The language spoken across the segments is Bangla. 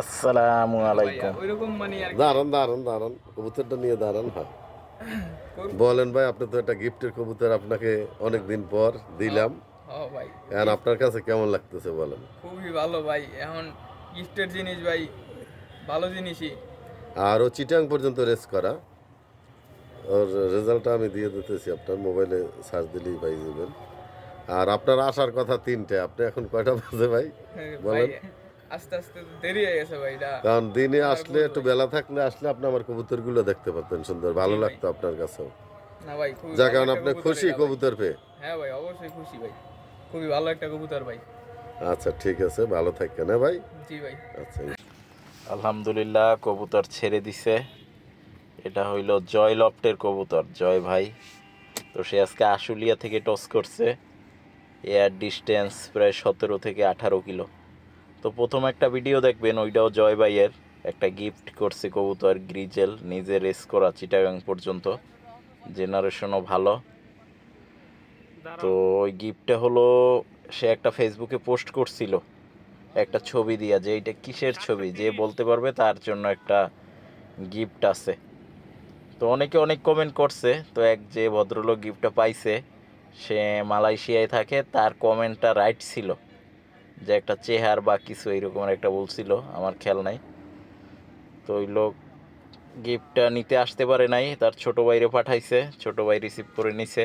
আসসালামু আলাইকুম। মানে আর দাঁড়ান দাঁড়ান দাঁড়ান। কবুতরটা নিয়ে দাঁড়ান হয়। বলেন ভাই আপনি তো একটা গিফটের কবুতর আপনাকে অনেক দিন পর দিলাম। ও এখন আপনার কাছে কেমন লাগতেছে বলেন? খুবই ভালো ভাই এখন গিফটের জিনিস ভাই ভালো জিনিসই। আর ও চিটাং পর্যন্ত রেস করা। ওর রেজাল্টটা আমি দিয়ে দিতেছি আপনার মোবাইলে সার্চ দিলেই পাই যাবেন। আর আপনার আসার কথা তিনটে আপনি এখন কয়টা বাজে ভাই? হ্যাঁ, ভাই বলেন। আস্তে আস্তে দেরি হয়ে গেছে ভাই এটা কারণ দিনে আসলে একটু বেলা থাকলে আসলে আপনি আমার কবুতরগুলো দেখতে পারতেন সুন্দর ভালো লাগতো আপনার কাছেও। না ভাই খুবই যা কারণ আপনি খুশি কবুতর পেয়ে? হ্যাঁ ভাই অবশ্যই খুশি ভাই। খুবই ভালো একটা কবুতর ভাই। আচ্ছা ঠিক আছে ভালো থাকেন হ্যাঁ ভাই? জি ভাই। আচ্ছা আলহামদুলিল্লাহ কবুতর ছেড়ে দিছে। এটা হইল জয় লফটের কবুতর জয় ভাই। তো সে আজকে আশুলিয়া থেকে টস করছে। এয়ার ডিস্টেন্স প্রায় সতেরো থেকে আঠারো কিলো। তো প্রথম একটা ভিডিও দেখবেন ওইটাও জয় ভাইয়ের। একটা গিফট করছে কবুতর গ্রিজেল নিজে রেস করা চিটাগাং পর্যন্ত। জেনারেশনও ভালো। তো ওই গিফটটা হলো সে একটা ফেসবুকে পোস্ট করছিল। একটা ছবি দিয়া যে এটা কিসের ছবি? যে বলতে পারবে তার জন্য একটা গিফট আছে। তো অনেকে অনেক কমেন্ট করছে তো এক যে ভদ্রলোক গিফটটা পাইছে সে মালয়েশিয়ায় থাকে তার কমেন্টটা রাইট ছিল। যে একটা চেহার বা কিছু এইরকম একটা বলছিল, আমার খেয়াল নাই। তো ওই লোক গিফটটা নিতে আসতে পারে নাই, তার ছোট ভাইরে পাঠাইছে, ছোট ভাই রিসিভ করে নিছে।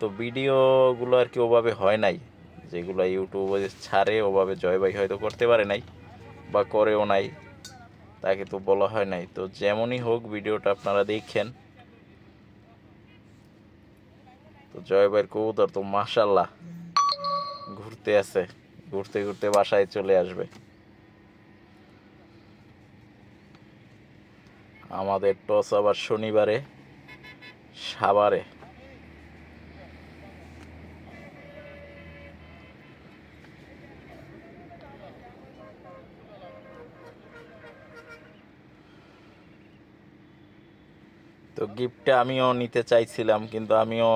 তো ভিডিওগুলো আর কি ওভাবে হয় নাই, যেগুলো ইউটিউবে ছাড়ে ওভাবে জয় ভাই হয়তো করতে পারে নাই বা করেও নাই, তাকে তো বলা হয় নাই। তো যেমনই হোক, ভিডিওটা আপনারা দেখেন। তো জয় ভাইয়ের কবুতর তো মাশাল্লাহ ঘুরতে আছে। ঘুরতে ঘুরতে বাসায় চলে আসবে। আমাদের টস আবার শনিবারে, সাভারে। তো গিফটটা আমিও নিতে চাইছিলাম, কিন্তু আমিও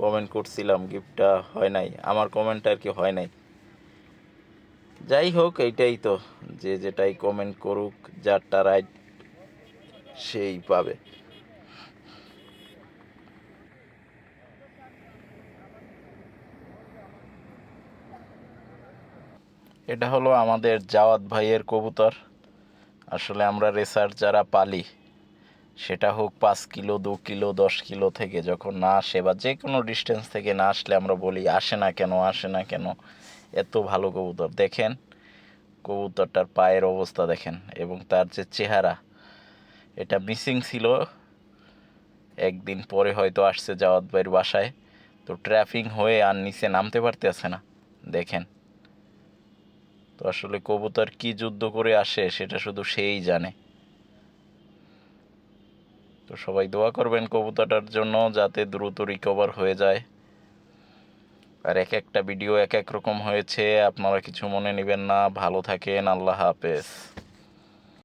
কমেন্ট করছিলাম, গিফটটা হয় নাই। আমার কমেন্ট আর কি হয় নাই। যাই হোক, এইটাই তো। যে যেটাই কমেন্ট করুক, যারটা রাইট সেই পাবে। এটা হলো আমাদের জাওয়াত ভাইয়ের কবুতর। আসলে আমরা রেসার যারা পালি, সেটা হোক পাঁচ কিলো, দু কিলো, দশ কিলো থেকে যখন না আসে বা যে কোনো ডিস্টেন্স থেকে না আসলে আমরা বলি, আসে না কেন, আসে না কেন এত ভালো কবুতর। দেখেন, কবুতরটার পায়ের অবস্থা দেখেন এবং তার যে চেহারা, এটা মিসিং ছিল। একদিন পরে হয়তো আসছে জাওয়াত ভাইয়ের বাসায়। তো ট্র্যাফিং হয়ে আর নিচে নামতে পারতে পারতেছে না। দেখেন। তো আসলে কবুতর কি যুদ্ধ করে আসে সেটা শুধু সেই জানে। তো সবাই দোয়া করবেন কবুতরটার জন্য যাতে দ্রুত রিকভার হয়ে যায়। আর এক একটা ভিডিও এক এক রকম হয়েছে। আপনারা কিছু মনে নেবেন না। ভালো থাকেন। আল্লাহ হাফেজ।